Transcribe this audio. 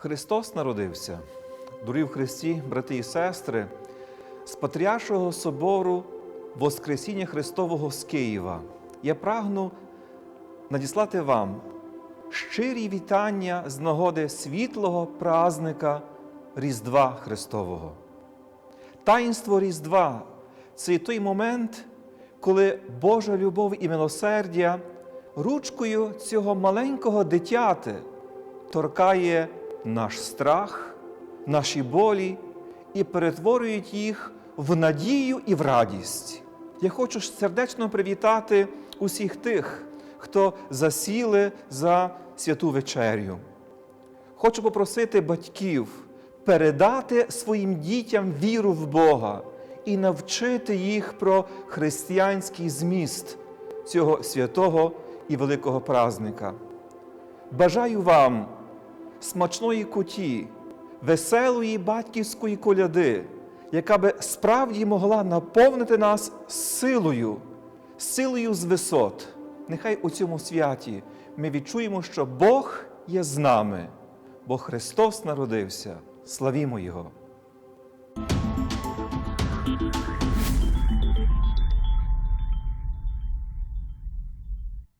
Христос народився, дорогі в Христі, брати і сестри, з Патріаршого собору Воскресіння Христового з Києва. Я прагну надіслати вам щирі вітання з нагоди світлого празника Різдва Христового. Таїнство Різдва це той момент, коли Божа любов і милосердя ручкою цього маленького дитяти торкає наш страх, наші болі і перетворюють їх в надію і в радість. Я хочу сердечно привітати усіх тих, хто засіли за святу вечерю. Хочу попросити батьків передати своїм дітям віру в Бога і навчити їх про християнський зміст цього святого і великого празника. Бажаю вам смачної куті, веселої батьківської коляди, яка би справді могла наповнити нас силою, силою з висот. Нехай у цьому святі ми відчуємо, що Бог є з нами, бо Христос народився. Славімо Його!